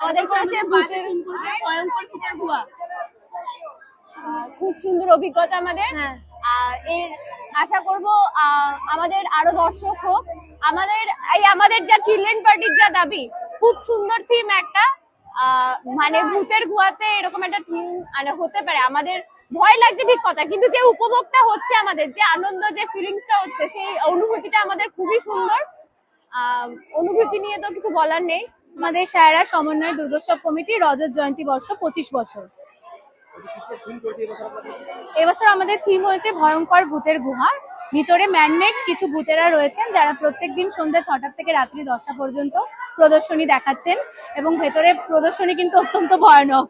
আমাদের করেছে ভূতের ভয়ঙ্কর ভূতের গুহা খুব সুন্দর অভিজ্ঞতা আমাদের। আহ, এর আশা করব আহ, আমাদের আরও দর্শক হোক। আমাদের এই আমাদের যা চিলড্রেন পার্টির যা দাবি খুব সুন্দর থিম একটা। আহ, মানে ভূতের গুহাতে এরকম একটা থিম মানে হতে পারে। আমাদের ভয় লাগছে ঠিক কথা, কিন্তু যে উপভোগটা হচ্ছে আমাদের, যে আনন্দ, যে ফিলিংসটা হচ্ছে, সেই অনুভূতিটা আমাদের খুবই সুন্দর। অনুভূতি নিয়ে তো কিছু বলার নেই। আমাদের সায়রা সমন্বয় দুর্গোৎসব কমিটি রজত জয়ন্তী বর্ষ পঁচিশ বছর। এবছর আমাদের থিম হয়েছে ভয়ঙ্কর ভূতের গুহা। ভিতরে ম্যানমেড কিছু ভূতেরা রয়েছেন যারা প্রত্যেকদিন সন্ধ্যা ছটা থেকে রাত্রি দশটা পর্যন্ত প্রদর্শনী দেখাচ্ছেন এবং ভেতরে প্রদর্শনী কিন্তু অত্যন্ত ভয়ানক।